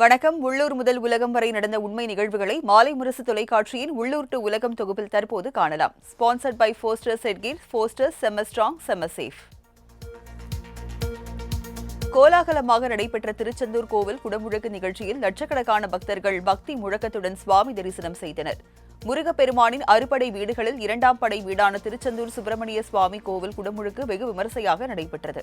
வணக்கம். உள்ளூர் முதல் உலகம் வரை நடந்த உண்மை நிகழ்வுகளை மாலை முரசு தொலைக்காட்சியின் உள்ளூர் டு உலகம் தொகுப்பில் தற்போது காணலாம். ஸ்பான்சர்ட் பை ஃபோஸ்டர் செட்கீர் ஃபோஸ்டர் செம்ம ஸ்ட்ராங் செம்ம சேஃப் கோலாகலமாக நடைபெற்ற திருச்செந்தூர் கோவில் குடமுழக்கு நிகழ்ச்சியில் லட்சக்கணக்கான பக்தர்கள் பக்தி முழக்கத்துடன் சுவாமி தரிசனம் செய்தனர். முருகப்பெருமானின் அறுபடை வீடுகளில் இரண்டாம் படை வீடான திருச்செந்தூர் சுப்பிரமணிய சுவாமி கோவில் குடமுழுக்கு வெகு விமரிசையாக நடைபெற்றது.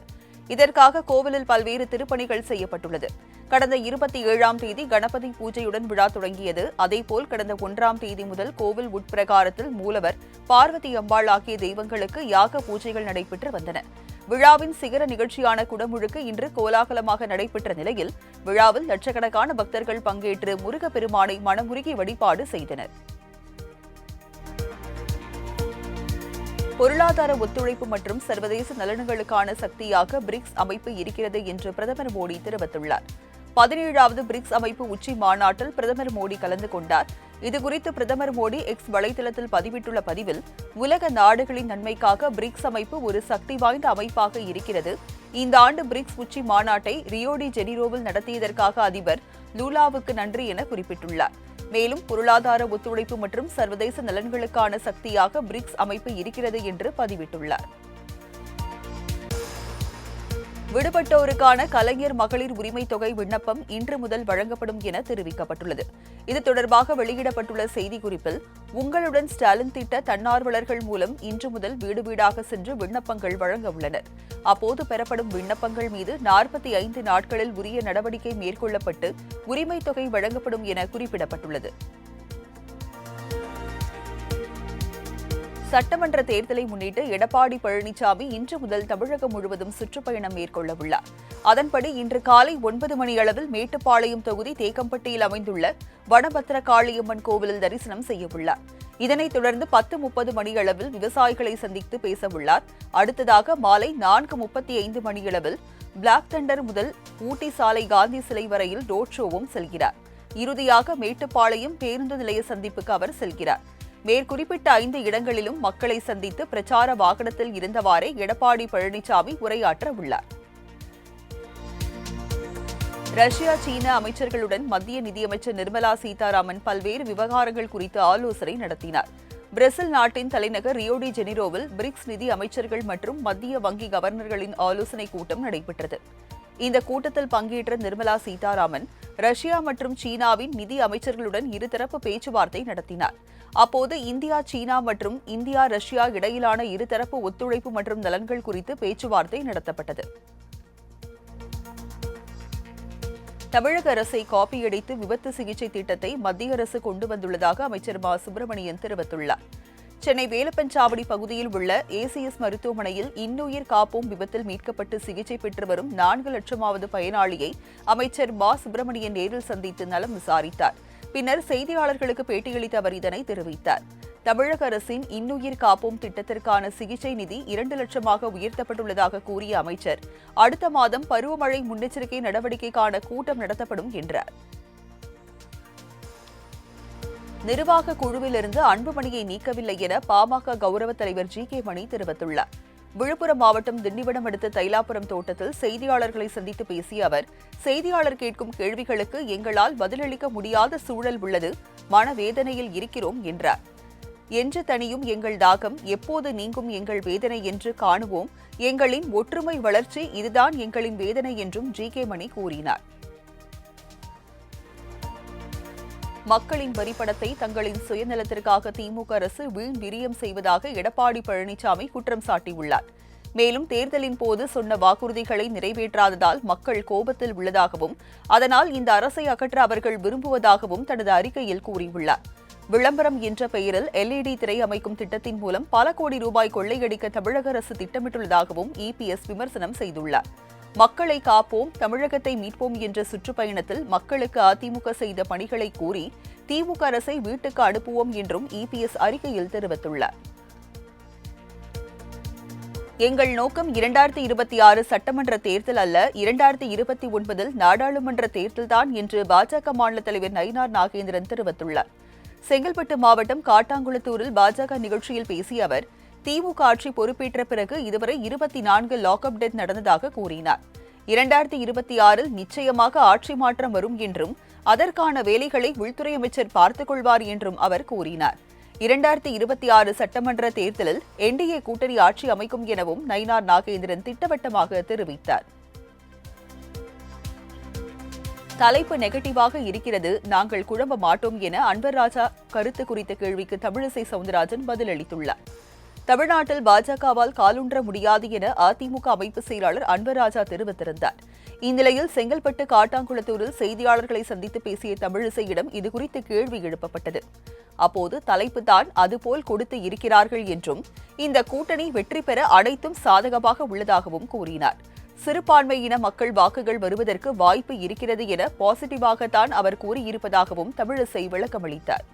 இதற்காக கோவிலில் பல்வேறு திருப்பணிகள் செய்யப்பட்டுள்ளது. கடந்த இருபத்தி ஏழாம் தேதி கணபதி பூஜையுடன் விழா தொடங்கியது. அதேபோல் கடந்த ஒன்றாம் தேதி முதல் கோவில் உட்பிரகாரத்தில் மூலவர் பார்வதி அம்பாள் ஆகிய தெய்வங்களுக்கு யாக பூஜைகள் நடைபெற்று வந்தன. விழாவின் சிகர நிகழ்ச்சியான குடமுழுக்கு இன்று கோலாகலமாக நடைபெற்ற நிலையில் விழாவில் லட்சக்கணக்கான பக்தர்கள் பங்கேற்று முருகப்பெருமானை மனமுருகி வழிபாடு செய்தனர். பொருளாதார ஒத்துழைப்பு மற்றும் சர்வதேச நலன்களுக்கான சக்தியாக பிரிக்ஸ் அமைப்பு இருக்கிறது என்று பிரதமர் மோடி தெரிவித்துள்ளார். பதினேழாவது பிரிக்ஸ் அமைப்பு உச்சி மாநாட்டில் பிரதமர் மோடி கலந்து கொண்டார். இதுகுறித்து பிரதமர் மோடி எக்ஸ் வலைதளத்தில் பதிவிட்டுள்ள பதிவில் உலக நாடுகளின் நன்மைக்காக பிரிக்ஸ் அமைப்பு ஒரு சக்தி வாய்ந்த அமைப்பாக இருக்கிறது. இந்த ஆண்டு பிரிக்ஸ் உச்சி மாநாட்டை ரியோடி ஜெனிரோவில் நடத்தியதற்காக அதிபர் லூலாவுக்கு நன்றி என குறிப்பிட்டுள்ளார். மேலும் பொருளாதார ஒத்துழைப்பு மற்றும் சர்வதேச நலன்களுக்கான சக்தியாக பிரிக்ஸ் அமைப்பு இருக்கிறது என்று பதிவிட்டுள்ளார். விடுபட்டோருக்கான கலைஞர் மகளிர் உரிமை தொகை விண்ணப்பம் இன்று முதல் வழங்கப்படும் என தெரிவிக்கப்பட்டுள்ளது. இது தொடர்பாக வெளியிடப்பட்டுள்ள செய்திக்குறிப்பில் உங்களுடன் ஸ்டாலின் திட்ட தன்னார்வலர்கள் மூலம் இன்று முதல் வீடு வீடாக சென்று விண்ணப்பங்கள் வழங்க உள்ளனர். அப்போது பெறப்படும் விண்ணப்பங்கள் மீது நாற்பத்தி ஐந்து நாட்களில் உரிய நடவடிக்கை மேற்கொள்ளப்பட்டு உரிமை தொகை வழங்கப்படும் என குறிப்பிடப்பட்டுள்ளது. சட்டமன்ற தேர்தலை முன்னிட்டு எடப்பாடி பழனிசாமி இன்று முதல் தமிழகம் முழுவதும் சுற்றுப்பயணம் மேற்கொள்ள உள்ளார் அதன்படி இன்று காலை ஒன்பது மணி அளவில் மேட்டுப்பாளையம் தொகுதி தேக்கம்பட்டியில் அமைந்துள்ள வனபத்திர காளியம்மன் கோவிலில் தரிசனம் செய்யவுள்ளார். இதனைத் தொடர்ந்து பத்து முப்பது மணியளவில் விவசாயிகளை சந்தித்து பேசவுள்ளார். அடுத்ததாக மாலை நான்கு முப்பத்தி ஐந்து மணியளவில் பிளாக் தண்டர் முதல் ஊட்டி சாலை காந்தி சிலை வரையில் ரோட் ஷோவும் செல்கிறார். இறுதியாக மேட்டுப்பாளையம் பேருந்து நிலைய சந்திப்புக்கு அவர் செல்கிறார். மேற்குறிப்பிட்ட ஐந்து இடங்களிலும் மக்களை சந்தித்து பிரச்சார வாகனத்தில் இருந்தவாறே எடப்பாடி பழனிசாமி உரையாற்ற உள்ளார். ரஷ்யா சீன அமைச்சர்களுடன் மத்திய நிதியமைச்சர் நிர்மலா சீதாராமன் பல்வேறு விவகாரங்கள் குறித்து ஆலோசனை நடத்தினார். பிரேசில் நாட்டின் தலைநகர் ரியோடி ஜெனிரோவில் பிரிக்ஸ் நிதி அமைச்சர்கள் மற்றும் மத்திய வங்கி கவர்னர்களின் ஆலோசனைக் கூட்டம் நடைபெற்றது. இந்த கூட்டத்தில் பங்கேற்ற நிர்மலா சீதாராமன் ரஷ்யா மற்றும் சீனாவின் நிதி அமைச்சர்களுடன் இருதரப்பு பேச்சுவார்த்தை நடத்தினார். அப்போது இந்தியா சீனா மற்றும் இந்தியா ரஷ்யா இடையிலான இருதரப்பு ஒத்துழைப்பு மற்றும் நலன்கள் குறித்து பேச்சுவார்த்தை நடத்தப்பட்டது. தமிழக அரசை காப்பியடித்து விபத்து சிகிச்சை திட்டத்தை மத்திய அரசு கொண்டு வந்துள்ளதாக அமைச்சர் மா. சுப்பிரமணியன் தெரிவித்துள்ளார். சென்னை வேலப்பஞ்சாவடி பகுதியில் உள்ள ஏசிஎஸ் மருத்துவமனையில் இன்னுயிர் காப்போம் விபத்தில் மீட்கப்பட்டு சிகிச்சை பெற்று வரும் நான்கு லட்சமாவது பயனாளியை அமைச்சர் மா. சுப்பிரமணியன் நேரில் சந்தித்து நலம் விசாரித்தார். பின்னர் செய்தியாளர்களுக்கு பேட்டியளித்த அவர் இதனை தெரிவித்தார். தமிழக அரசின் இன்னுயிர் காப்போம் திட்டத்திற்கான சிகிச்சை நிதி இரண்டு லட்சமாக உயர்த்தப்பட்டுள்ளதாக கூறிய அமைச்சர் அடுத்த மாதம் பருவமழை முன்னெச்சரிக்கை நடவடிக்கைக்கான கூட்டம் நடத்தப்படும் என்றார். நிர்வாக குழுவிலிருந்து அன்புமணியை நீக்கவில்லை என பாமக கௌரவ தலைவர் ஜி கே மணி தெரிவித்துள்ளார். விழுப்புரம் மாவட்டம் திண்டிவனம் அடுத்த தைலாபுரம் தோட்டத்தில் செய்தியாளர்களை சந்தித்து பேசிய அவர் செய்தியாளர் கேட்கும் கேள்விகளுக்கு எங்களால் பதிலளிக்க முடியாத சூழல் உள்ளது மனவேதனையில் இருக்கிறோம் என்றார். என்று தனியும் எங்கள் தாகம் எப்போது நீங்கும் எங்கள் வேதனை என்று காணுவோம். எங்களின் ஒற்றுமை வளர்ச்சி இதுதான் எங்களின் வேதனை என்றும் ஜி கே மணி கூறினார். மக்களின் வரிப்படத்தை தங்களின் சுயநலத்திற்காக திமுக அரசு வீண் விரியம் செய்வதாக எடப்பாடி பழனிசாமி குற்றம் சாட்டியுள்ளார். மேலும் தேர்தலின் போது சொன்ன வாக்குறுதிகளை நிறைவேற்றாததால் மக்கள் கோபத்தில் உள்ளதாகவும் அதனால் இந்த அரசை அகற்ற அவர்கள் விரும்புவதாகவும் தனது அறிக்கையில் கூறியுள்ளார். விளம்பரம் என்ற பெயரில் எல்இடி திரை அமைக்கும் திட்டத்தின் மூலம் பல கோடி ரூபாய் கொள்ளையடிக்க தமிழக அரசு திட்டமிட்டுள்ளதாகவும் இபிஎஸ் விமர்சனம் செய்துள்ளார். மக்களை காப்போம் தமிழகத்தை மீட்போம் என்ற சுற்றுப்பயணத்தில் மக்களுக்கு அதிமுக செய்த பணிகளை கூறி திமுக அரசை வீட்டுக்கு அனுப்புவோம் என்றும் இபிஎஸ் அறிக்கையில் தெரிவித்துள்ளார். எங்கள் நோக்கம் இரண்டாயிரத்தி இருபத்தி ஆறு சட்டமன்ற தேர்தல் அல்ல இரண்டாயிரத்தி இருபத்தி ஒன்பதில் நாடாளுமன்ற தேர்தல்தான் என்று பாஜக மாநில தலைவர் நயினார் நாகேந்திரன் தெரிவித்துள்ளார். செங்கல்பட்டு மாவட்டம் காட்டாங்குளத்தூரில் பாஜக நிகழ்ச்சியில் பேசிய அவர் திமுக ஆட்சி பொறுப்பேற்ற பிறகு இதுவரை இருபத்தி நான்கு லாக்அப் டெத் நடந்ததாக கூறினார். இரண்டாயிரத்தி இருபத்தி ஆறில் நிச்சயமாக ஆட்சி மாற்றம் வரும் என்றும் அதற்கான வேலைகளை உள்துறை அமைச்சர் பார்த்துக் கொள்வார் என்றும் அவர் கூறினார். இரண்டாயிரத்தி இருபத்தி ஆறு சட்டமன்ற தேர்தலில் என்டிஏ கூட்டணி ஆட்சி அமைக்கும் எனவும் நயினார் நாகேந்திரன் திட்டவட்டமாக தெரிவித்தார். தலைப்பு நெகட்டிவாக இருக்கிறது நாங்கள் குழம்ப மாட்டோம் என அன்பர் ராஜா கருத்து குறித்த கேள்விக்கு தமிழிசை சவுந்தரராஜன் பதிலளித்துள்ளார். தமிழ்நாட்டில் பாஜகவால் காலுன்ற முடியாது என அதிமுக அமைப்பு செயலாளர் அன்பராஜா தெரிவித்திருந்தார். இந்நிலையில் செங்கல்பட்டு காட்டாங்குளத்தூரில் செய்தியாளர்களை சந்தித்து பேசிய தமிழிசையிடம் இதுகுறித்து கேள்வி எழுப்பப்பட்டது. அப்போது தலைப்பு தான் அதுபோல் கொடுத்து இருக்கிறார்கள் என்றும் இந்த கூட்டணி வெற்றி பெற அனைத்தும் சாதகமாக உள்ளதாகவும் கூறினார். சிறுபான்மையின மக்கள் வாக்குகள் வருவதற்கு வாய்ப்பு இருக்கிறது என பாசிட்டிவாகத்தான் அவர் கூறியிருப்பதாகவும் தமிழிசை விளக்கமளித்தார்.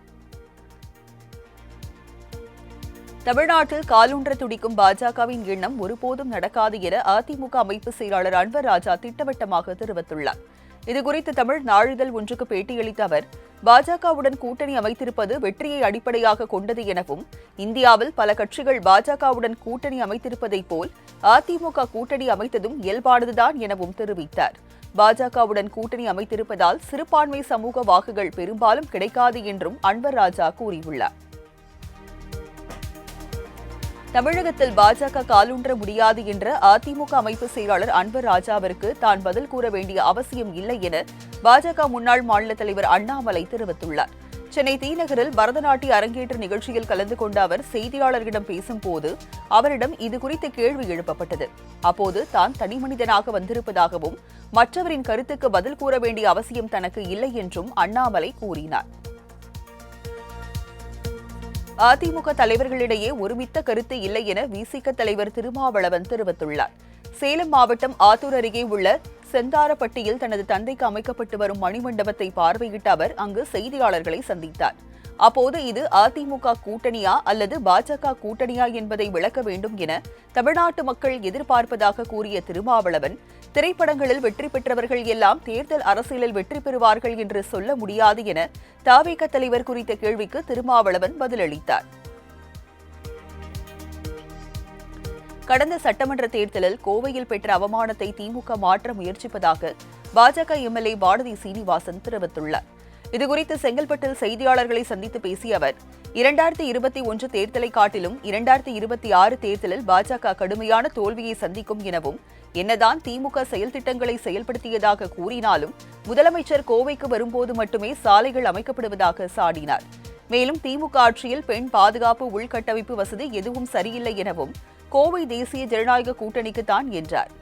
தமிழ்நாட்டில் காலூன்ற துடிக்கும் பாஜகவின் எண்ணம் ஒருபோதும் நடக்காது என அதிமுக அமைப்பு செயலாளர் அன்வர் ராஜா திட்டவட்டமாக தெரிவித்துள்ளார். இதுகுறித்து தமிழ் நாளிதழ் ஒன்றுக்கு பேட்டியளித்த அவர் பாஜகவுடன் கூட்டணி அமைத்திருப்பது வெற்றியை அடிப்படையாக கொண்டது எனவும் இந்தியாவில் பல கட்சிகள் பாஜகவுடன் கூட்டணி அமைத்திருப்பதைப் போல் அதிமுக கூட்டணி அமைத்ததும் இயல்பானதுதான் எனவும் தெரிவித்தார். பாஜகவுடன் கூட்டணி அமைத்திருப்பதால் சிறுபான்மை சமூக வாக்குகள் பெரும்பாலும் கிடைக்காது என்றும் அன்வர் ராஜா கூறியுள்ளார். தமிழகத்தில் பாஜக காலூன்ற முடியாது என்ற அதிமுக அமைப்பு செயலாளர் அன்பர் ராஜாவிற்கு தான் பதில் கூற வேண்டிய அவசியம் இல்லை என பாஜக முன்னாள் மாநில தலைவர் அண்ணாமலை தெரிவித்துள்ளார். சென்னை தீநகரில் பரதநாட்டிய அரங்கேற்ற நிகழ்ச்சியில் கலந்து கொண்ட அவர் செய்தியாளர்களிடம் பேசும்போது அவரிடம் இதுகுறித்து கேள்வி எழுப்பப்பட்டது. அப்போது தான் தனிமனிதனாக வந்திருப்பதாகவும் மற்றவரின் கருத்துக்கு பதில் கூற வேண்டிய அவசியம் தனக்கு இல்லை என்றும் அண்ணாமலை கூறினார். அதிமுக தலைவர்களிடையே ஒருமித்த கருத்து இல்லை என விசிக தலைவர் திருமாவளவன் தெரிவித்துள்ளார். சேலம் மாவட்டம் ஆத்தூர் அருகே உள்ள செந்தாரப்பட்டியில் தனது தந்தைக்கு அமைக்கப்பட்டு வரும் மணிமண்டபத்தை பார்வையிட்ட அவர் அங்கு செய்தியாளர்களை சந்தித்தார். அப்போது இது அதிமுக கூட்டணியா அல்லது பாஜக கூட்டணியா என்பதை விளக்க வேண்டும் என தமிழ்நாட்டு மக்கள் எதிர்பார்ப்பதாக கூறிய திருமாவளவன் திரைப்படங்களில் வெற்றி பெற்றவர்கள் எல்லாம் தேர்தல் அரசியலில் வெற்றி பெறுவார்கள் என்று சொல்ல முடியாது என தாவேக தலைவர் குறித்த கேள்விக்கு திருமாவளவன் பதிலளித்தார். கடந்த சட்டமன்ற தேர்தலில் கோவையில் பெற்ற அவமானத்தை திமுக மாற்ற முயற்சிப்பதாக பாஜக எம்எல்ஏ பாரதி சீனிவாசன் தெரிவித்துள்ளார். இதுகுறித்து செங்கல்பட்டில் செய்தியாளர்களை சந்தித்து பேசிய அவர் இரண்டாயிரத்தி இருபத்தி ஒன்று தேர்தலை காட்டிலும் இரண்டாயிரத்தி இருபத்தி ஆறு தேர்தலில் பாஜக கடுமையான தோல்வியை சந்திக்கும் எனவும் என்னதான் திமுக செயல் திட்டங்களை செயல்படுத்தியதாக கூறினாலும் முதலமைச்சர் கோவைக்கு வரும்போது மட்டுமே சாலைகள் அமைக்கப்படுவதாக சாடினார். மேலும் திமுக ஆட்சியில் பெண் பாதுகாப்பு உள்கட்டமைப்பு வசதி எதுவும் சரியில்லை எனவும் கோவை தேசிய ஜனநாயக கூட்டணிக்குத்தான் என்றார்.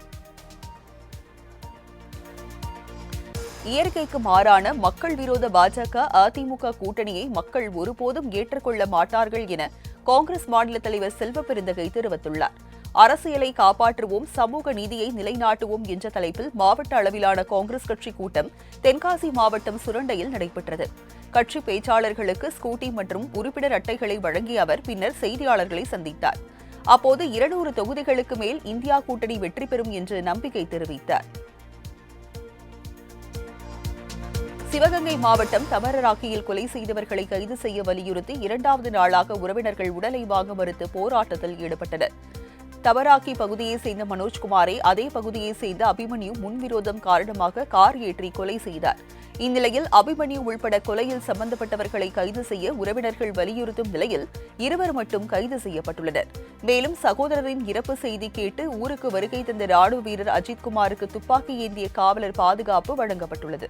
இயற்கைக்கு மாறான மக்கள் விரோத பாஜக அதிமுக கூட்டணியை மக்கள் ஒருபோதும் ஏற்றுக்கொள்ள மாட்டார்கள் என காங்கிரஸ் மாநில தலைவர் செல்வ பெருந்தகை தெரிவித்துள்ளார். அரசியலை காப்பாற்றுவோம் சமூக நீதியை நிலைநாட்டுவோம் என்ற தலைப்பில் மாவட்ட அளவிலான காங்கிரஸ் கட்சி கூட்டம் தென்காசி மாவட்டம் சுரண்டையில் நடைபெற்றது. கட்சி பேச்சாளர்களுக்கு ஸ்கூட்டி மற்றும் உறுப்பினர் அட்டைகளை வழங்கிய அவர் பின்னர் செய்தியாளர்களை சந்தித்தார். அப்போது இருநூறு தொகுதிகளுக்கு மேல் இந்தியா கூட்டணி வெற்றி பெறும் என்று நம்பிக்கை தெரிவித்தார். சிவகங்கை மாவட்டம் தமரராக்கியில் கொலை செய்தவர்களை கைது செய்ய வலியுறுத்தி இரண்டாவது நாளாக உறவினர்கள் உடலை வாங்க மறுத்து போராட்டத்தில் ஈடுபட்டனர். தவராக்கி பகுதியைச் சேர்ந்த மனோஜ்குமாரை அதே பகுதியைச் சேர்ந்த அபிமன்யு முன்விரோதம் காரணமாக கார் ஏற்றி கொலை செய்தார். இந்நிலையில் அபிமன்யு உள்பட கொலையில் சம்பந்தப்பட்டவர்களை கைது செய்ய உறவினர்கள் வலியுறுத்தும் நிலையில் இருவர் மட்டும் கைது செய்யப்பட்டுள்ளனர். மேலும் சகோதரரின் இறப்பு செய்தி கேட்டு ஊருக்கு வருகை தந்த ராணுவ வீரர் அஜித்குமாருக்கு துப்பாக்கி ஏந்திய காவலர் பாதுகாப்பு வழங்கப்பட்டுள்ளது.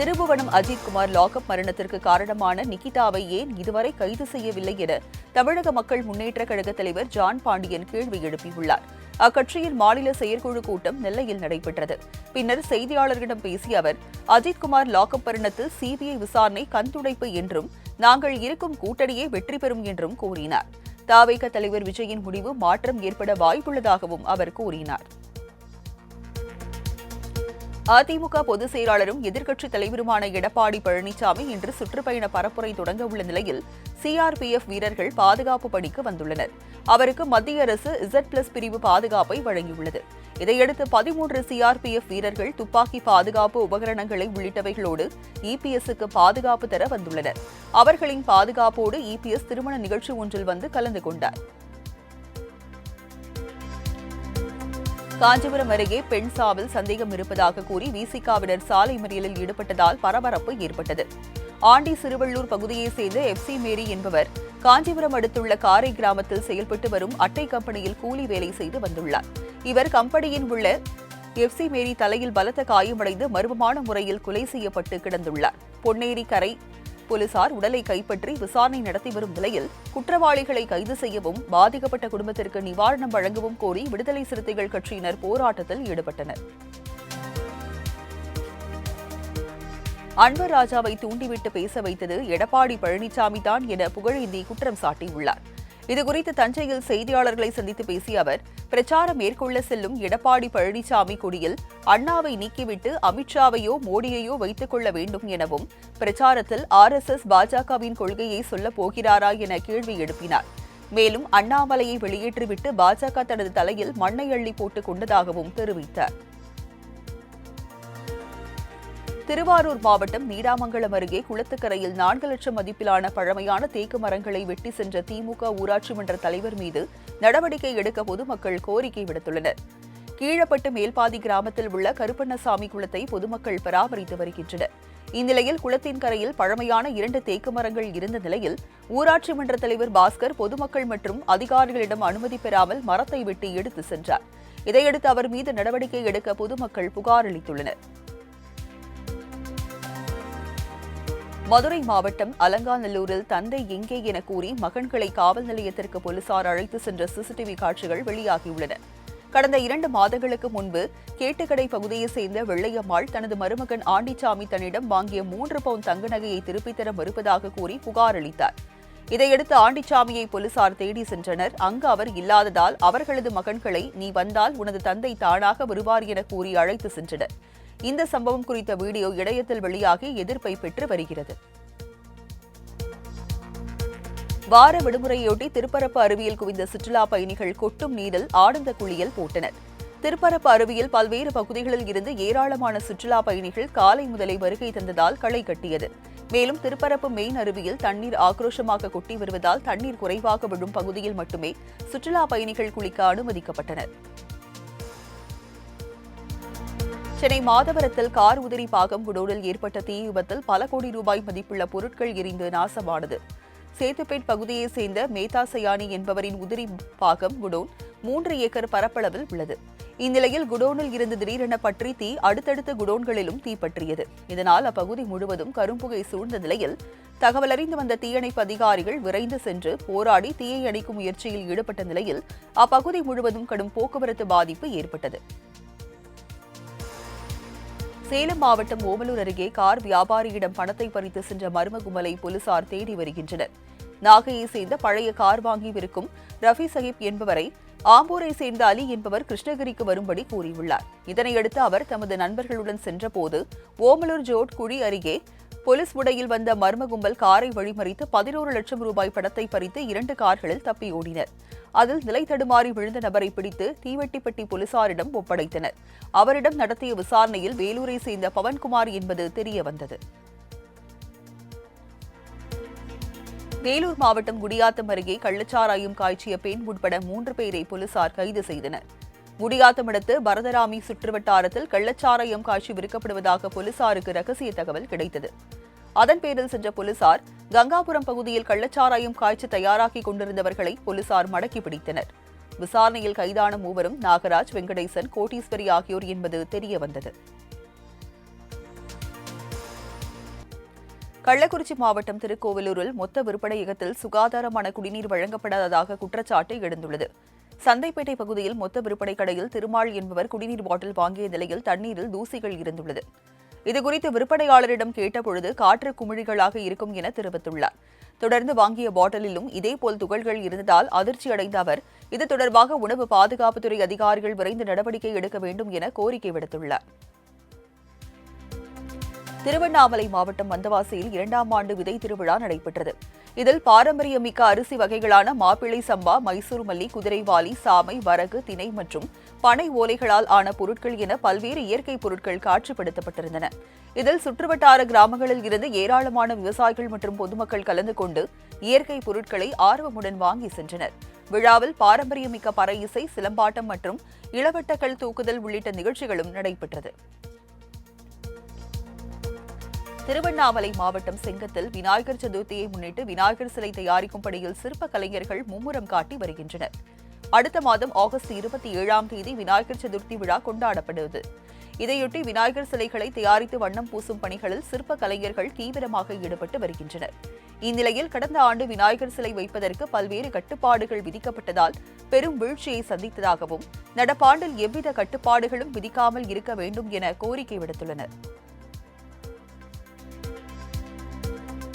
திருபுவனம் அஜித்குமார் லாக்அப் மரணத்திற்கு காரணமான நிகிதாவை ஏன் இதுவரை கைது செய்யவில்லை என தமிழக மக்கள் முன்னேற்ற கழக தலைவர் ஜான் பாண்டியன் கேள்வி எழுப்பியுள்ளார். அக்கட்சியின் மாநில செயற்குழு கூட்டம் நெல்லையில் நடைபெற்றது. பின்னர் செய்தியாளர்களிடம் பேசிய அவர் அஜித்குமார் லாக்அப் மரணத்தில் சிபிஐ விசாரணை கண்துடைப்பு என்றும் நாங்கள் இருக்கும் கூட்டணியே வெற்றி பெறும் என்றும் கூறினார். தாவைக்க தலைவர் விஜயின் முடிவு மாற்றம் ஏற்பட வாய்ப்புள்ளதாகவும் அவர் கூறினார். அதிமுக பொதுச் செயலாளரும் எதிர்க்கட்சித் தலைவருமான எடப்பாடி பழனிசாமி இன்று சுற்றுப்பயண பரப்புரை தொடங்க உள்ள நிலையில் சிஆர்பிஎஃப் வீரர்கள் பாதுகாப்பு பணிக்கு வந்துள்ளனர். அவருக்கு மத்திய அரசு இசட் பிளஸ் பிரிவு பாதுகாப்பை வழங்கியுள்ளது. இதையடுத்து பதிமூன்று சிஆர்பிஎஃப் வீரர்கள் துப்பாக்கி பாதுகாப்பு உபகரணங்களை உள்ளிட்டவைகளோடு இபிஎஸ்க்கு பாதுகாப்பு தர வந்துள்ளனர். அவர்களின் பாதுகாப்போடு இபிஎஸ் திருமண நிகழ்ச்சி ஒன்றில் வந்து கலந்து கொண்டார். காஞ்சிபுரம் அருகே பெண் சாவில் சந்தேகம் இருப்பதாக கூறி விசிகாவினர் சாலை மறியலில் ஈடுபட்டதால் பரபரப்பு ஏற்பட்டது. ஆண்டி சிறுவள்ளூர் பகுதியைச் சேர்ந்த எஃப்சி மேரி என்பவர் காஞ்சிபுரம் அடுத்துள்ள காரை கிராமத்தில் செயல்பட்டு வரும் அட்டை கம்பெனியில் கூலி வேலை செய்து வந்துள்ளார். இவர் கம்பெனியின் உள்ள எஃப்சி மேரி தலையில் பலத்த காயமடைந்து மர்மமான முறையில் கொலை செய்யப்பட்டு கிடந்துள்ளார். பொன்னேரி கரை போலீசார் உடலை கைப்பற்றி விசாரணை நடத்தி வரும் நிலையில் குற்றவாளிகளை கைது செய்யவும் பாதிக்கப்பட்ட குடும்பத்திற்கு நிவாரணம் வழங்கவும் கோரி விடுதலை சிறுத்தைகள் கட்சியினர் போராட்டத்தில் ஈடுபட்டனர். அன்வர் ராஜாவை தூண்டிவிட்டு பேச வைத்தது எடப்பாடி பழனிசாமி தான் என புகழேந்தி குற்றம் சாட்டியுள்ளார். இதுகுறித்து தஞ்சையில் செய்தியாளர்களை சந்தித்து பேசிய அவர் பிரச்சாரம் மேற்கொள்ள செல்லும் எடப்பாடி பழனிசாமி குடியில் அண்ணாவை நீக்கிவிட்டு அமித்ஷாவையோ மோடியையோ வைத்துக் கொள்ள வேண்டும் எனவும் பிரச்சாரத்தில் ஆர் எஸ் எஸ் பாஜகவின் கொள்கையை சொல்லப் போகிறாரா என கேள்வி எழுப்பினார். மேலும் அண்ணாமலையை வெளியேற்றிவிட்டு பாஜக தனது தலையில் மண்ணை அள்ளி போட்டுக் கொண்டதாகவும் தெரிவித்தார். திருவாரூர் மாவட்டம் நீடாமங்கலம் அருகே குளத்துக்கரையில் நான்கு லட்சம் மதிப்பிலான பழமையான தேக்கு மரங்களை வெட்டி சென்ற திமுக ஊராட்சி மன்ற தலைவர் மீது நடவடிக்கை எடுக்க பொதுமக்கள் கோரிக்கை விடுத்துள்ளனர். கீழப்பட்டு மேல்பாதி கிராமத்தில் உள்ள கருப்பண்ணசாமி குளத்தை பொதுமக்கள் பராமரித்து வருகின்றனர். இந்நிலையில் குளத்தின் கரையில் பழமையான இரண்டு தேக்கு மரங்கள் இருந்த நிலையில் ஊராட்சி மன்ற தலைவர் பாஸ்கர் பொதுமக்கள் மற்றும் அதிகாரிகளிடம் அனுமதி பெறாமல் மரத்தை வெட்டி எடுத்து சென்றார். இதையடுத்து அவர் மீது நடவடிக்கை எடுக்க பொதுமக்கள் புகார் அளித்துள்ளனர். மதுரை மாவட்டம் அலங்காநல்லூரில் தந்தை எங்கே என கூறி மகன்களை காவல் நிலையத்திற்கு போலீசார் அழைத்து சென்ற சிசிடிவி காட்சிகள் வெளியாகியுள்ளன. கடந்த இரண்டு மாதங்களுக்கு முன்பு கேட்டுக்கடை பகுதியைச் சேர்ந்த வெள்ளையம்மாள் தனது மருமகன் ஆண்டிச்சாமி தன்னிடம் வாங்கிய மூன்று பவுன் தங்க நகையை திருப்பித் தர மறுப்பதாக கூறி புகார் அளித்தார். இதையடுத்து ஆண்டிச்சாமியை போலீசார் தேடி சென்றனர். அங்கு அவர் இல்லாததால் அவர்களது மகன்களை நீ வந்தால் உனது தந்தை தானாக வருவார் என கூறி அழைத்து சென்றனர். இந்த சம்பவம் குறித்த வீடியோ இணையத்தில் வெளியாகி எதிர்ப்பை பெற்று வருகிறது. வார விடுமுறையொட்டி திருப்பரப்பு அருவியில் குவிந்த சுற்றுலா பயணிகள் கொட்டும் நீரில் ஆனந்த குளியல் போட்டனர். திருப்பரப்பு அருவியில் பல்வேறு பகுதிகளில் இருந்து ஏராளமான சுற்றுலா பயணிகள் காலை முதலே வருகை தந்ததால் களை கட்டியது. மேலும் திருப்பரப்பு மெயின் அருவியில் தண்ணீர் ஆக்ரோஷமாக கொட்டி வருவதால் தண்ணீர் குறைவாக விழும் பகுதியில் மட்டுமே சுற்றுலா பயணிகள் குளிக்க அனுமதிக்கப்பட்டனர். சென்னை மாதவரத்தில் கார் உதிரி பாகம் குடோனில் ஏற்பட்ட தீ விபத்தில் பல கோடி ரூபாய் மதிப்புள்ள பொருட்கள் எரிந்து நாசமானது. சேத்துப்பேட் பகுதியைச் சேர்ந்த மேதா சயானி என்பவரின் உதிரி பாகம் குடோன் மூன்று ஏக்கர் பரப்பளவில் உள்ளது. இந்நிலையில் குடோனில் இருந்து திடீரென பற்றி தீ அடுத்தடுத்த குடோன்களிலும் தீப்பற்றியது. இதனால் அப்பகுதி முழுவதும் கரும்புகை சூழ்ந்த நிலையில் தகவலறிந்து வந்த தீயணைப்பு அதிகாரிகள் விரைந்து சென்று போராடி தீயை அணைக்கும் முயற்சியில் ஈடுபட்ட நிலையில் அப்பகுதி முழுவதும் கடும் போக்குவரத்து பாதிப்பு ஏற்பட்டது. சேலம் மாவட்டம் ஓமலூர் அருகே கார் வியாபாரியிடம் பணத்தை பறித்து சென்ற மர்ம கும்பலை போலீசார் தேடி வருகின்றனர். நாகையை சேர்ந்த பழைய கார் வாங்கி ரஃபி சஹிப் என்பவரை ஆம்பூரை சேர்ந்த அலி என்பவர் கிருஷ்ணகிரிக்கு வரும்படி கூறியுள்ளார். இதனையடுத்து அவர் தமது நண்பர்களுடன் சென்றபோது ஓமலூர் ஜோட் குழி அருகே போலீஸ் உடையில் வந்த மர்ம கும்பல் காரை வழிமறித்து பதினோரு லட்சம் ரூபாய் பணத்தை பறித்து இரண்டு கார்களில் தப்பி ஓடினர். அதில் நிலை தடுமாறி விழுந்த நபரை பிடித்து தீவெட்டிப்பட்டி போலீசாரிடம் ஒப்படைத்தனர். அவரிடம் நடத்திய விசாரணையில் வேலூரை சேர்ந்த பவன்குமார் என்பது தெரியவந்தது. வேலூர் மாவட்டம் குடியாத்தம் அருகே கள்ளச்சாராயம் காய்ச்சிய பெண் உட்பட மூன்று பேரை போலீசார் கைது செய்தனர். முடியாத்தமிடத்து பரதராமி பரதராமி சுற்றுவட்டாரத்தில் கள்ளச்சாராயம் காட்சி விற்கப்படுவதாக போலீசாருக்கு ரகசிய தகவல் கிடைத்தது. அதன் பேரில் சென்ற போலீசார் கங்காபுரம் பகுதியில் கள்ளச்சாராயம் காய்ச்சி தயாராக்கி கொண்டிருந்தவர்களை போலீசார் மடக்கி பிடித்தனர். விசாரணையில் கைதான மூவரும் நாகராஜ் வெங்கடேசன் கோட்டீஸ்வரி ஆகியோர் என்பது தெரியவந்தது. கள்ளக்குறிச்சி மாவட்டம் திருக்கோவிலூரில் மொத்த விற்பனையகத்தில் சுகாதாரமான குடிநீர் வழங்கப்படாததாக குற்றச்சாட்டு எழுந்துள்ளது. சந்தைப்பேட்டை பகுதியில் மொத்த விற்பனை கடையில் திருமாள் என்பவர் குடிநீர் பாட்டில் வாங்கிய நிலையில் தண்ணீரில் தூசிகள் இருந்துள்ளது. இதுகுறித்து விற்பனையாளரிடம் கேட்டபொழுது காற்று குமிழிகளாக இருக்கும் என தெரிவித்துள்ளார். தொடர்ந்து வாங்கிய பாட்டிலிலும் இதேபோல் துகள்கள் இருந்ததால் அதிர்ச்சி அடைந்த அவர் இது தொடர்பாக உணவு பாதுகாப்புத்துறை அதிகாரிகள் விரைந்து நடவடிக்கை எடுக்க வேண்டும் என கோரிக்கை விடுத்துள்ளார். திருவண்ணாமலை மாவட்டம் வந்தவாசியில் இரண்டாம் ஆண்டு விதை திருவிழா நடைபெற்றது. இதில் பாரம்பரியமிக்க அரிசி வகைகளான மாப்பிள்ளை சம்பா மைசூர் மல்லி குதிரைவாலி சாமை வரகு திணை மற்றும் பனை ஓலைகளால் ஆன பொருட்கள் என பல்வேறு இயற்கை பொருட்கள் காட்சிப்படுத்தப்பட்டிருந்தன. இதில் சுற்றுவட்டார கிராமங்களில் இருந்து ஏராளமான விவசாயிகள் மற்றும் பொதுமக்கள் கலந்து கொண்டு இயற்கை பொருட்களை ஆர்வமுடன் வாங்கி சென்றனர். விழாவில் பாரம்பரியமிக்க பறை இசை சிலம்பாட்டம் மற்றும் இளவட்டக்கல் தூக்குதல் உள்ளிட்ட நிகழ்ச்சிகளும் நடைபெற்றது. திருவண்ணாமலை மாவட்டம் செங்கத்தில் விநாயகர் சதுர்த்தியை முன்னிட்டு விநாயகர் சிலை தயாரிக்கும் பணியில் சிற்ப கலைஞர்கள் மும்முரம் காட்டி வருகின்றனர். அடுத்த மாதம் ஆகஸ்ட் இருபத்தி ஏழாம் தேதி விநாயகர் சதுர்த்தி விழா கொண்டாடப்படுவது. இதையொட்டி விநாயகர் சிலைகளை தயாரித்து வண்ணம் பூசும் பணிகளில் சிற்ப கலைஞர்கள் தீவிரமாக ஈடுபட்டு வருகின்றனர். இந்நிலையில் கடந்த ஆண்டு விநாயகர் சிலை வைப்பதற்கு பல்வேறு கட்டுப்பாடுகள் விதிக்கப்பட்டதால் பெரும் வீழ்ச்சியை சந்தித்ததாகவும் நடப்பாண்டில் எவ்வித கட்டுப்பாடுகளும் விதிக்காமல் இருக்க வேண்டும் என கோரிக்கை விடுத்துள்ளனர்.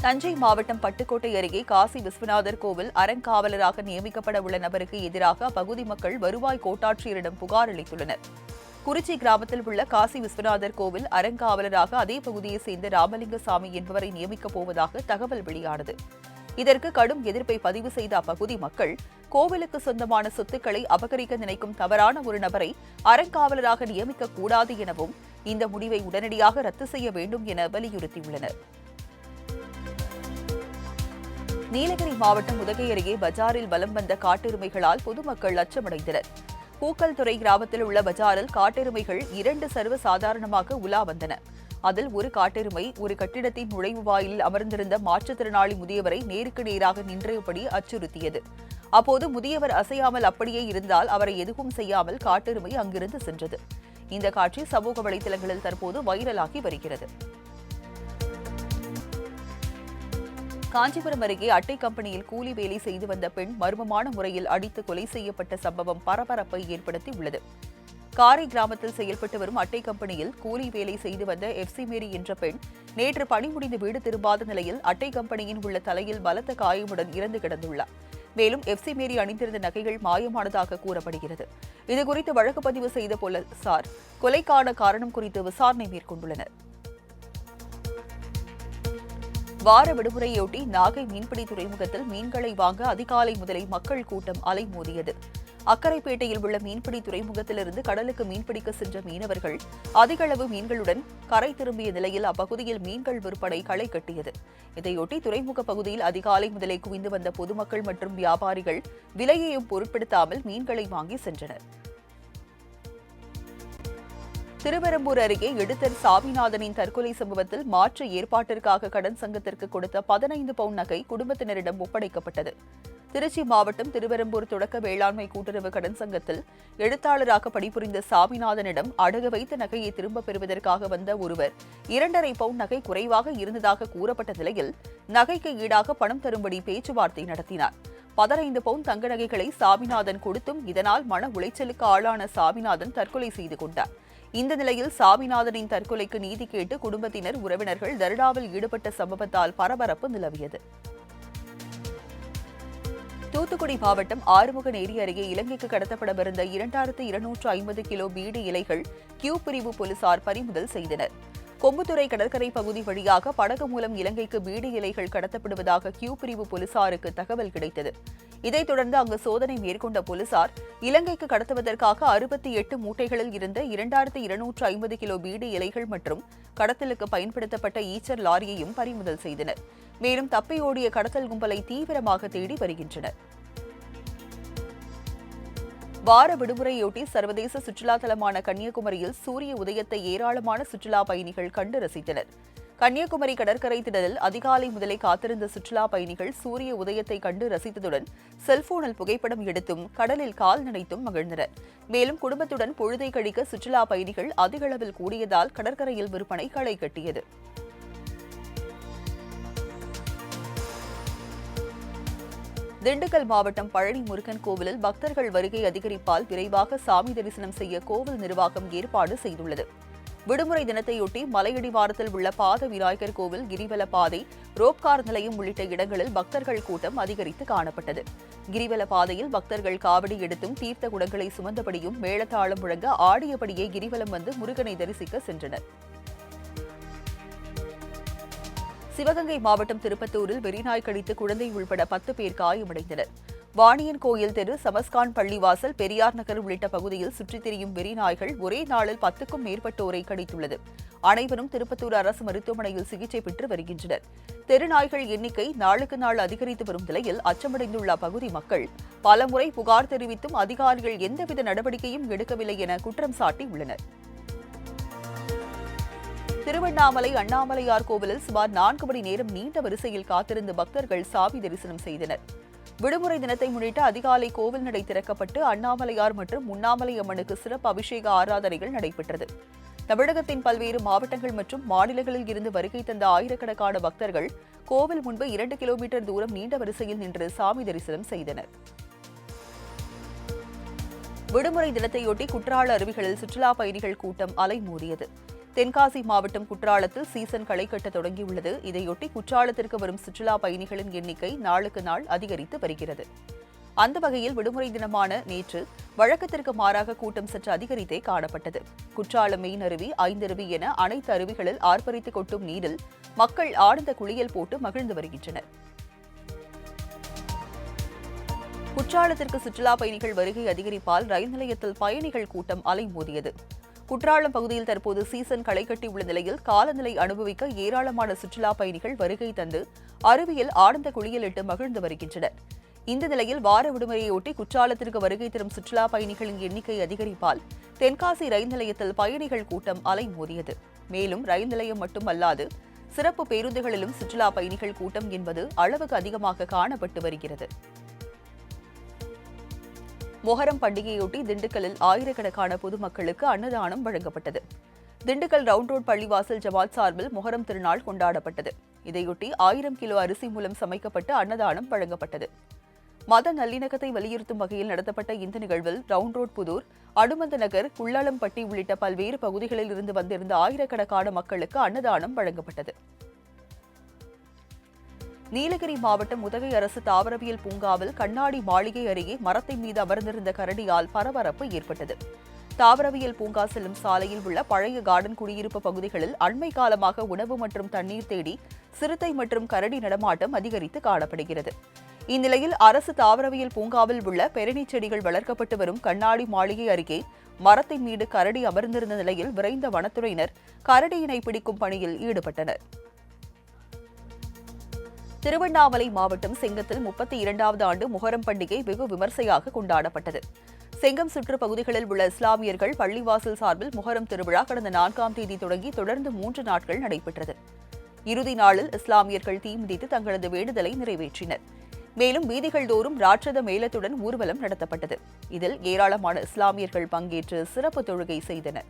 தஞ்சை மாவட்டம் பட்டுக்கோட்டை அருகே காசி விஸ்வநாதர் கோவில் அறங்காவலராக நியமிக்கப்பட உள்ள நபருக்கு எதிராக அப்பகுதி மக்கள் வருவாய் கோட்டாட்சியரிடம் புகார் அளித்துள்ளனர். குறிச்சி கிராமத்தில் உள்ள காசி விஸ்வநாதர் கோவில் அறங்காவலராக அதே பகுதியைச் சேர்ந்த ராமலிங்கசாமி என்பவரை நியமிக்கப் போவதாக தகவல் வெளியானது. இதற்கு கடும் எதிர்ப்பை பதிவு செய்த அப்பகுதி மக்கள் கோவிலுக்கு சொந்தமான சொத்துக்களை அபகரிக்க நினைக்கும் தவறான ஒரு நபரை அறங்காவலராக நியமிக்கக்கூடாது எனவும் இந்த முடிவை உடனடியாக ரத்து செய்ய வேண்டும் என வலியுறுத்தியுள்ளனர். நீலகிரி மாவட்டம் உதகை அருகே பஜாரில் வலம் வந்த காட்டெருமைகளால் பொதுமக்கள் அச்சமடைந்தனர். பூக்கல்துறை கிராமத்தில் உள்ள பஜாரில் காட்டெருமைகள் இரண்டு சர்வ சாதாரணமாக உலா வந்தன. அதில் ஒரு காட்டெருமை ஒரு கட்டிடத்தின் நுழைவு வாயிலில் அமர்ந்திருந்த மாற்றுத்திறனாளி முதியவரை நேருக்கு நேராக நின்றபடி அச்சுறுத்தியது. அப்போது முதியவர் அசையாமல் அப்படியே இருந்தால் அவரை எதுவும் செய்யாமல் காட்டெருமை அங்கிருந்து சென்றது. இந்த காட்சி சமூக வலைதளங்களில் தற்போது வைரலாகி வருகிறது. காஞ்சிபுரம் அருகே அட்டை கம்பெனியில் கூலி வேலை செய்து வந்த பெண் மர்மமான முறையில் அடித்து கொலை செய்யப்பட்ட சம்பவம் பரபரப்பை ஏற்படுத்தி உள்ளது காரை கிராமத்தில் செயல்பட்டு வரும் அட்டை கம்பெனியில் கூலி வேலை செய்து வந்த எஃப்சி மேரி என்ற பெண் நேற்று பணி முடிந்து வீடு திரும்பாத நிலையில் அட்டை கம்பெனியின் உள்ள தலையில் பலத்த காயமுடன் இறந்து கிடந்துள்ளார். மேலும் எஃப்சி மேரி அணிந்திருந்த நகைகள் மாயமானதாக கூறப்படுகிறது. இதுகுறித்து வழக்கு பதிவு செய்த போலீசார் கொலைக்கான காரணம் குறித்து விசாரணை மேற்கொண்டுள்ளனர். வார விடுமுறையொட்டி நாகை மீன்பிடி துறைமுகத்தில் மீன்களை வாங்க அதிகாலை முதலே மக்கள் கூட்டம் அலைமோதியது. அக்கரைப்பேட்டையில் உள்ள மீன்பிடி துறைமுகத்திலிருந்து கடலுக்கு மீன்பிடிக்க சென்ற மீனவர்கள் அதிகளவு மீன்களுடன் கரை திரும்பிய நிலையில் அப்பகுதியில் மீன்கள் விற்பனை களை கட்டியது. இதையொட்டி துறைமுக பகுதியில் அதிகாலை முதலே குவிந்து வந்த பொதுமக்கள் மற்றும் வியாபாரிகள் விலையையும் பொருட்படுத்தாமல் மீன்களை வாங்கி சென்றனர். திருவெரும்பூர் அருகே எடுத்தர் சாமிநாதனின் தற்கொலை சம்பவத்தில் மாற்று ஏற்பாட்டிற்காக கடன் சங்கத்திற்கு கொடுத்த பதினைந்து பவுன் நகை குடும்பத்தினரிடம் ஒப்படைக்கப்பட்டது. திருச்சி மாவட்டம் திருவெரும்பூர் தொடக்க வேளாண்மை கூட்டுறவு கடன் சங்கத்தில் எழுத்தாளராக பணிபுரிந்த சாமிநாதனிடம் அடகு வைத்த நகையை திரும்பப் பெறுவதற்காக வந்த ஒருவர் இரண்டரை பவுன் நகை குறைவாக இருந்ததாக கூறப்பட்ட நிலையில் நகைக்கு ஈடாக பணம் தரும்படி பேச்சுவார்த்தை நடத்தினார். பதினைந்து பவுன் தங்க நகைகளை சாமிநாதன் கொடுத்தும் இதனால் மன உளைச்சலுக்கு ஆளான சாமிநாதன் தற்கொலை செய்து கொண்டார். இந்த நிலையில் சாமிநாதனின் தற்கொலைக்கு நீதி கேட்டு குடும்பத்தினர் உறவினர்கள் தர்டாவில் ஈடுபட்ட சம்பவத்தால் பரபரப்பு நிலவியது. தூத்துக்குடி மாவட்டம் ஆறுமுகநேரி அருகே இலங்கைக்கு கடத்தப்படவிருந்த இரண்டாயிரத்து இருநூற்று ஐம்பது கிலோ பீடி இலைகள் கியூ பிரிவு போலீசார் பறிமுதல் செய்தனர். கொம்புத்துறை கடற்கரை பகுதி வழியாக படகு மூலம் இலங்கைக்கு பீடி இலைகள் கடத்தப்படுவதாக கியூ பிரிவு போலீசாருக்கு தகவல் கிடைத்தது. இதைத் தொடர்ந்து அங்கு சோதனை மேற்கொண்ட போலீசார் இலங்கைக்கு கடத்துவதற்காக அறுபத்தி எட்டு மூட்டைகளில் இருந்த இரண்டாயிரத்தி இருநூற்று ஐம்பது கிலோ பீடி இலைகள் மற்றும் கடத்தலுக்கு பயன்படுத்தப்பட்ட ஈச்சர் லாரியையும் பறிமுதல் செய்தனர். மேலும் தப்பியோடிய கடத்தல் கும்பலை தீவிரமாக தேடி வருகின்றனர். வார விடுமுறையொட்டி சர்வதேச சுற்றுலா தலமான கன்னியாகுமரியில் சூரிய உதயத்தை ஏராளமான சுற்றுலா பயணிகள் கண்டு ரசித்தனர். கன்னியாகுமரி கடற்கரை திடலில் அதிகாலை முதலே காத்திருந்த சுற்றுலா பயணிகள் சூரிய உதயத்தை கண்டு ரசித்ததுடன் செல்போனில் புகைப்படம் எடுத்தும் கடலில் கால் நினைத்தும் மகிழ்ந்தனர். மேலும் குடும்பத்துடன் பொழுதை கழிக்க சுற்றுலா பயணிகள் அதிகளவில் கூடியதால் கடற்கரையில் விற்பனை களை கட்டியது. திண்டுக்கல் மாவட்டம் பழனி முருகன் கோவிலில் பக்தர்கள் வருகை அதிகரிப்பால் விரைவாக சாமி தரிசனம் செய்ய கோவில் நிர்வாகம் ஏற்பாடு செய்துள்ளது. விடுமுறை தினத்தையொட்டி மலையடிவாரத்தில் உள்ள பாத விநாயகர் கோவில் கிரிவல பாதை ரோப்கார் நிலையம் உள்ளிட்ட இடங்களில் பக்தர்கள் கூட்டம் அதிகரித்து காணப்பட்டது. கிரிவல பாதையில் பக்தர்கள் காவடி எடுத்தும் தீர்த்த குடங்களை சுமந்தபடியும் மேளதாளம் முழங்க ஆடியபடியே கிரிவலம் வந்து முருகனை தரிசிக்க சென்றனர். சிவகங்கை மாவட்டம் திருப்பத்தூரில் வெறிநாய் கடித்து குழந்தை உள்பட பத்து பேர் காயமடைந்தனர். வாணியன் கோயில் தெரு சமஸ்கான் பள்ளிவாசல் பெரியார் நகர் உள்ளிட்ட பகுதியில் சுற்றித் திரியும் வெறிநாய்கள் ஒரே நாளில் பத்துக்கும் மேற்பட்டோரை கடித்துள்ளது. அனைவரும் திருப்பத்தூர் அரசு மருத்துவமனையில் சிகிச்சை பெற்று வருகின்றனர். தெருநாய்கள் எண்ணிக்கை நாளுக்கு நாள் அதிகரித்து வரும் நிலையில் அச்சமடைந்துள்ள அப்பகுதி மக்கள் பலமுறை புகார் தெரிவித்தும் அதிகாரிகள் எந்தவித நடவடிக்கையும் எடுக்கவில்லை என குற்றம் சாட்டியுள்ளனர். திருவண்ணாமலை அண்ணாமலையார் கோவிலில் சுமார் நான்கு மணி நேரம் நீண்ட வரிசையில் காத்திருந்த பக்தர்கள் சாமி தரிசனம் செய்தனர். விடுமுறை தினத்தை முன்னிட்டு அதிகாலை கோவில் நடை திறக்கப்பட்டு அண்ணாமலையார் மற்றும் முன்னாமலை அம்மனுக்கு சிறப்பு அபிஷேக ஆராதனைகள் நடைபெற்றது. தமிழகத்தின் பல்வேறு மாவட்டங்கள் மற்றும் மாநிலங்களில் இருந்து வருகை தந்த ஆயிரக்கணக்கான பக்தர்கள் கோவில் முன்பு இரண்டு கிலோமீட்டர் தூரம் நீண்ட வரிசையில் நின்று சாமி தரிசனம் செய்தனர். விடுமுறை தினத்தையொட்டி குற்றால அருவிகளில் சுற்றுலா பயணிகள் கூட்டம் அலைமோதியது. தென்காசி மாவட்டம் குற்றாலத்தில் சீசன் களை கட்ட தொடங்கியுள்ளது. இதையொட்டி குற்றாலத்திற்கு வரும் சுற்றுலா பயணிகளின் எண்ணிக்கை நாளுக்கு நாள் அதிகரித்து வருகிறது. அந்த வகையில் விடுமுறை தினமான நேற்று வழக்கத்திற்கு மாறாக கூட்டம் சற்று அதிகரித்தே காணப்பட்டது. குற்றாலம் மெயின் அருவி ஐந்தருவி என அனைத்து அருவிகளில் ஆர்ப்பரித்து கொட்டும் நீரில் மக்கள் ஆழ்ந்த குளியல் போட்டு மகிழ்ந்து வருகின்றனர். குற்றாலத்திற்கு சுற்றுலா பயணிகள் வருகை அதிகரிப்பால் ரயில் நிலையத்தில் பயணிகள் கூட்டம் அலைமோதியது. குற்றாலம் பகுதியில் தற்போது சீசன் களை உள்ள நிலையில் காலநிலை அனுபவிக்க ஏராளமான சுற்றுலா பயணிகள் வருகை தந்து அருவியில் ஆனந்த குளியலிட்டு மகிழ்ந்து வருகின்றனர். இந்த நிலையில் வார விடுமுறையொட்டி குற்றாலத்திற்கு வருகை தரும் சுற்றுலா பயணிகளின் எண்ணிக்கை அதிகரிப்பால் தென்காசி ரயில் நிலையத்தில் பயணிகள் கூட்டம் அலைமோதியது. மேலும் ரயில் நிலையம் மட்டுமல்லாது சிறப்பு பேருந்துகளிலும் சுற்றுலா பயணிகள் கூட்டம் என்பது அளவுக்கு அதிகமாக காணப்பட்டு வருகிறது. மொஹரம் பண்டிகையொட்டி திண்டுக்கல்லில் ஆயிரக்கணக்கான பொதுமக்களுக்கு அன்னதானம் வழங்கப்பட்டது. திண்டுக்கல் ரவுண்ட் ரோட் பள்ளிவாசல் ஜமாத் சார்பில் மொஹரம் திருநாள் கொண்டாடப்பட்டது. இதையொட்டி ஆயிரம் கிலோ அரிசி மூலம் சமைக்கப்பட்டு அன்னதானம் வழங்கப்பட்டது. மத நல்லிணக்கத்தை வலியுறுத்தும் வகையில் நடத்தப்பட்ட இந்த நிகழ்வில் ரவுண்ட் ரோட் புதூர் அடுமந்த நகர் குள்ளாளம்பட்டி உள்ளிட்ட பல்வேறு பகுதிகளில் இருந்து வந்திருந்த ஆயிரக்கணக்கான மக்களுக்கு அன்னதானம் வழங்கப்பட்டது. நீலகிரி மாவட்டம் உதகை அரசு தாவரவியல் பூங்காவில் கண்ணாடி மாளிகை அருகே மரத்தின் மீது அமர்ந்திருந்த கரடியால் பரபரப்பு ஏற்பட்டது. தாவரவியல் பூங்கா செல்லும் சாலையில் உள்ள பழைய கார்டன் குடியிருப்பு பகுதிகளில் அண்மை காலமாக உணவு மற்றும் தண்ணீர் தேடி சிறுத்தை மற்றும் கரடி நடமாட்டம் அதிகரித்து காணப்படுகிறது. இந்நிலையில் அரசு தாவரவியல் பூங்காவில் உள்ள பெரணி செடிகள் வளர்க்கப்பட்டு வரும் கண்ணாடி மாளிகை அருகே மரத்தின் மீது கரடி அமர்ந்திருந்த நிலையில் விரைந்த வனத்துறையினர் கரடியினை பிடிக்கும் பணியில் ஈடுபட்டனர். திருவண்ணாமலை மாவட்டம் செங்கத்தில் முப்பத்தி இரண்டாவது ஆண்டு முகரம் பண்டிகை வெகு விமர்சையாக கொண்டாடப்பட்டது. செங்கம் சுற்று பகுதிகளில் உள்ள இஸ்லாமியர்கள் பள்ளிவாசல் சார்பில் முகரம் திருவிழா கடந்த நான்காம் தேதி தொடங்கி தொடர்ந்து மூன்று நாட்கள் நடைபெற்றது. இறுதி நாளில் இஸ்லாமியர்கள் தீமிதித்து தங்களது வேண்டுதலை நிறைவேற்றினர். மேலும் வீதிகள் தோறும் ராட்சத மேளத்துடன் ஊர்வலம் நடத்தப்பட்டது. இதில் ஏராளமான இஸ்லாமியர்கள் பங்கேற்று சிறப்பு தொழுகை செய்தனர்.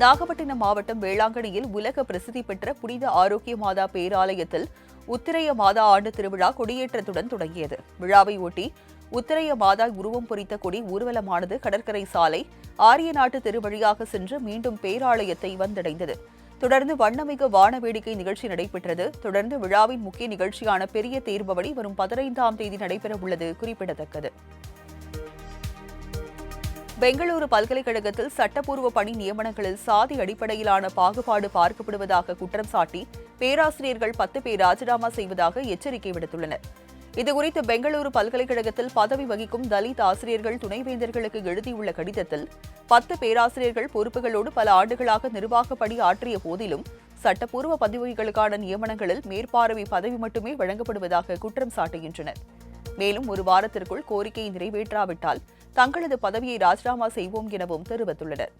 நாகப்பட்டினம் மாவட்டம் வேளாங்கண்ணியில் உலக பிரசித்தி பெற்ற புனித ஆரோக்கிய மாதா பேராலயத்தில் உத்திரைய மாதா ஆண்டு திருவிழா கொடியேற்றத்துடன் தொடங்கியது. விழாவை ஒட்டி உத்திரைய மாதா உருவம் பொறித்த கொடி ஊர்வலமானது கடற்கரை சாலை ஆரிய நாட்டு திருவழியாக சென்று மீண்டும் பேராலயத்தை வந்தடைந்தது. தொடர்ந்து வண்ணமிகு வான வேடிக்கை நிகழ்ச்சி நடைபெற்றது. தொடர்ந்து விழாவின் முக்கிய நிகழ்ச்சியான பெரிய தேர்பவடி வரும் பதினைந்தாம் தேதி நடைபெறவுள்ளது குறிப்பிடத்தக்கது. பெங்களூரு பல்கலைக்கழகத்தில் சட்டப்பூர்வ பணி நியமனங்களில் சாதி அடிப்படையிலான பாகுபாடு பார்க்கப்படுவதாக குற்றம் சாட்டி பேராசிரியர்கள் பத்து பேர் ராஜினாமா செய்வதாக எச்சரிக்கை விடுத்துள்ளனர். இதுகுறித்து பெங்களூரு பல்கலைக்கழகத்தில் பதவி வகிக்கும் தலித் ஆசிரியர்கள் துணைவேந்தர்களுக்கு எழுதியுள்ள கடிதத்தில் பத்து பேராசிரியர்கள் பொறுப்புகளோடு பல ஆண்டுகளாக நிர்வாக பணி ஆற்றிய போதிலும் சட்டப்பூர்வ பதவிகளுக்கான நியமனங்களில் மேற்பார்வை பதவி மட்டுமே வழங்கப்படுவதாக குற்றம் சாட்டுகின்றனர். மேலும் ஒரு வாரத்திற்குள் கோரிக்கையை நிறைவேற்றாவிட்டால் தங்களது பதவியை ராஜினாமா செய்வோம் எனவும் தெரிவித்துள்ளனர்.